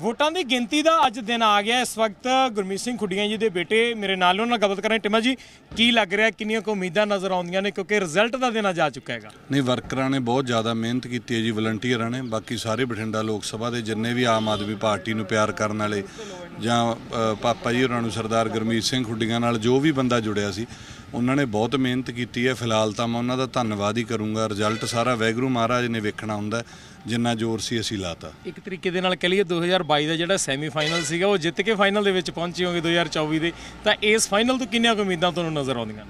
ਵੋਟਾਂ ਦੀ ਗਿਣਤੀ ਦਾ ਅੱਜ ਦਿਨ ਆ ਗਿਆ। ਇਸ ਵਕਤ ਗੁਰਮੀਤ ਸਿੰਘ ਖੁੱਡੀਆਂ ਜੀ ਦੇ ਬੇਟੇ ਮੇਰੇ ਨਾਲ ਉਹਨਾਂ ਨਾਲ ਗੱਲਬਾਤ ਕਰਾਂ ਟਿਮਾ ਜੀ, ਕੀ ਲੱਗ ਰਿਹਾ? ਕਿੰਨੀਆਂ ਕੁ ਉਮੀਦਾਂ ਨਜ਼ਰ ਆਉਂਦੀਆਂ ਨੇ? ਕਿਉਂਕਿ ਰਿਜ਼ਲਟ ਦਾ ਦਿਨ ਅੱਜ ਆ ਚੁੱਕਾ ਹੈਗਾ। ਨਹੀਂ ਵਰਕਰਾਂ ਨੇ ਬਹੁਤ ਜ਼ਿਆਦਾ ਮਿਹਨਤ ਕੀਤੀ ਹੈ ਜੀ ਵਲੰਟੀਅਰਾਂ ਨੇ। ਬਾਕੀ ਸਾਰੇ ਬਠਿੰਡਾ ਲੋਕ ਸਭਾ ਦੇ ਜਿੰਨੇ ਵੀ ਆਮ ਆਦਮੀ ਪਾਰਟੀ ਨੂੰ ਪਿਆਰ ਕਰਨ ਵਾਲੇ ਜਾਂ ਪਾਪਾ ਜੀ ਹੋਰਾਂ ਨੂੰ ਸਰਦਾਰ ਗੁਰਮੀਤ ਸਿੰਘ ਖੁੱਡੀਆਂ ਨਾਲ ਜੋ ਵੀ ਬੰਦਾ ਜੁੜਿਆ ਸੀ ਉਹਨਾਂ ਨੇ ਬਹੁਤ ਮਿਹਨਤ ਕੀਤੀ ਹੈ। ਫਿਲਹਾਲ ਤਾਂ ਮੈਂ ਉਹਨਾਂ ਦਾ ਧੰਨਵਾਦ ਹੀ ਕਰੂੰਗਾ। ਰਿਜ਼ਲਟ ਸਾਰਾ ਵੈਗਰੂ ਮਹਾਰਾਜ ਨੇ ਵੇਖਣਾ ਹੁੰਦਾ ਜਿੰਨਾ ਜ਼ੋਰ ਸੀ ਅਸੀਂ ਲਾਤਾ। ਇੱਕ ਤਰੀਕੇ ਦੇ ਨਾਲ ਕਹ ਲਈਏ 2022 ਦਾ ਜਿਹੜਾ ਸੈਮੀਫਾਈਨਲ ਸੀਗਾ ਉਹ ਜਿੱਤ ਕੇ ਫਾਈਨਲ ਦੇ ਵਿੱਚ ਪਹੁੰਚੇ ਹੋਗੇ 2024 ਦੇ। ਤਾਂ ਇਸ ਫਾਈਨਲ ਤੋਂ ਕਿੰਨੀਆਂ ਕੁ ਉਮੀਦਾਂ ਤੁਹਾਨੂੰ ਨਜ਼ਰ ਆਉਂਦੀਆਂ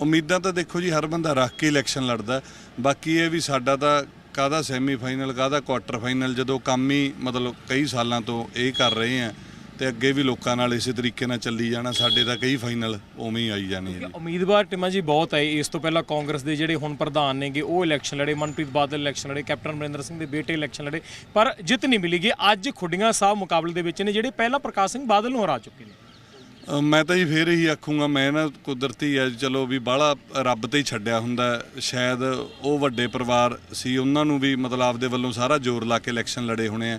ਉਮੀਦਾਂ ਤਾਂ ਦੇਖੋ ਜੀ ਹਰ ਬੰਦਾ ਰੱਖ ਕੇ ਇਲੈਕਸ਼ਨ ਲੜਦਾ। ਬਾਕੀ ਇਹ ਵੀ ਸਾਡਾ ਤਾਂ ਕਾਹਦਾ ਸੈਮੀਫਾਈਨਲ ਕਾਹਦਾ ਕੁਆਟਰ ਫਾਈਨਲ ਜਦੋਂ ਕੰਮ ਹੀ ਮਤਲਬ ਕਈ ਸਾਲਾਂ ਤੋਂ ਇਹ ਕਰ ਰਹੇ ਆ ਤੇ ਅੱਗੇ ਵੀ ਲੋਕਾਂ ਨਾਲ ਇਸੇ ਤਰੀਕੇ ਨਾਲ ਚੱਲੀ ਜਾਣਾ ਸਾਡੇ ਤਾਂ ਕਈ ਫਾਈਨਲ ਉਵੇਂ ਹੀ ਆਈ ਜਾਣੇ ਜੀ। ਉਮੀਦਵਾਰ ਟਿਮਾ ਜੀ ਬਹੁਤ ਹੈ ਇਸ ਤੋਂ ਪਹਿਲਾਂ ਕਾਂਗਰਸ ਦੇ ਜਿਹੜੇ ਹੁਣ ਪ੍ਰਧਾਨ ਨੇਗੇ ਉਹ ਇਲੈਕਸ਼ਨ ਲੜੇ ਮਨਪ੍ਰੀਤ ਬਾਦਲ ਇਲੈਕਸ਼ਨ ਲੜੇ ਕੈਪਟਨ ਅਮਰਿੰਦਰ ਸਿੰਘ ਦੇ ਬੇਟੇ ਇਲੈਕਸ਼ਨ ਲੜੇ ਪਰ ਜਿੱਤ ਨਹੀਂ ਮਿਲੀਗੀ ਅੱਜ ਖੁੱਡੀਆਂ ਸਾਹਿਬ ਮੁਕਾਬਲੇ ਦੇ ਵਿੱਚ ਨੇ ਜਿਹੜੇ ਪਹਿਲਾਂ ਪ੍ਰਕਾਸ਼ ਸਿੰਘ ਬਾਦਲ ਨੂੰ ਹਰਾ ਚੁੱਕੇ ਨੇ। ਮੈਂ ਤਾਂ ਜੀ ਫੇਰ ਇਹੀ ਆਖੂੰਗਾ ਮੈਂ ਨਾ ਕੁਦਰਤੀ ਹੈ ਚਲੋ ਵੀ ਬਾਹਲਾ ਰੱਬ ਤੇ ਹੀ ਛੱਡਿਆ ਹੁੰਦਾ ਹੈ। ਸ਼ਾਇਦ ਉਹ ਵੱਡੇ ਪਰਿਵਾਰ ਸੀ ਉਹਨਾਂ ਨੂੰ ਵੀ ਮਤਲਬ ਆਪਦੇ ਵੱਲੋਂ ਸਾਰਾ ਜ਼ੋਰ ਲਾ ਕੇ ਇਲੈਕਸ਼ਨ ਲੜੇ ਹੋਣੇ ਆ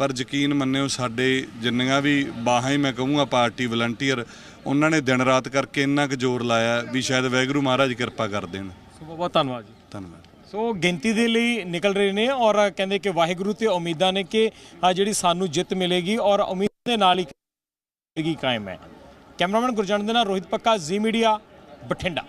ਪਰ ਯਕੀਨ ਮੰਨਿਓ ਸਾਡੇ ਜਿੰਨੀਆਂ ਵੀ ਬਾਹਾਂ ਹੀ ਮੈਂ ਕਹੂੰਗਾ ਪਾਰਟੀ ਵਲੰਟੀਅਰ ਉਹਨਾਂ ਨੇ ਦਿਨ ਰਾਤ ਕਰਕੇ ਇੰਨਾ ਕੁ ਜ਼ੋਰ ਲਾਇਆ ਵੀ ਸ਼ਾਇਦ ਵੈਗਰੂ ਮਹਾਰਾਜ ਕਿਰਪਾ ਕਰ ਦੇਣ। ਸੋ ਬਹੁਤ ਬਹੁਤ ਧੰਨਵਾਦ ਜੀ। ਧੰਨਵਾਦ। ਸੋ ਗਿਣਤੀ ਦੇ ਲਈ ਨਿਕਲ ਰਹੇ ਨੇ ਔਰ ਕਹਿੰਦੇ ਕਿ ਵਾਹਿਗੁਰੂ ਤੇ ਉਮੀਦਾਂ ਨੇ ਕਿ ਆ ਜਿਹੜੀ ਸਾਨੂੰ ਜਿੱਤ ਮਿਲੇਗੀ ਔਰ ਉਮੀਦ ਦੇ ਨਾਲ ਹੀ ਕਾਇਮ ਹੈ। ਕੈਮਰਾਮੈਨ ਗੁਰਜੰਟ ਦੇ ਨਾਲ ਰੋਹਿਤ ਪੱਕਾ ਜ਼ੀ ਮੀਡੀਆ ਬਠਿੰਡਾ।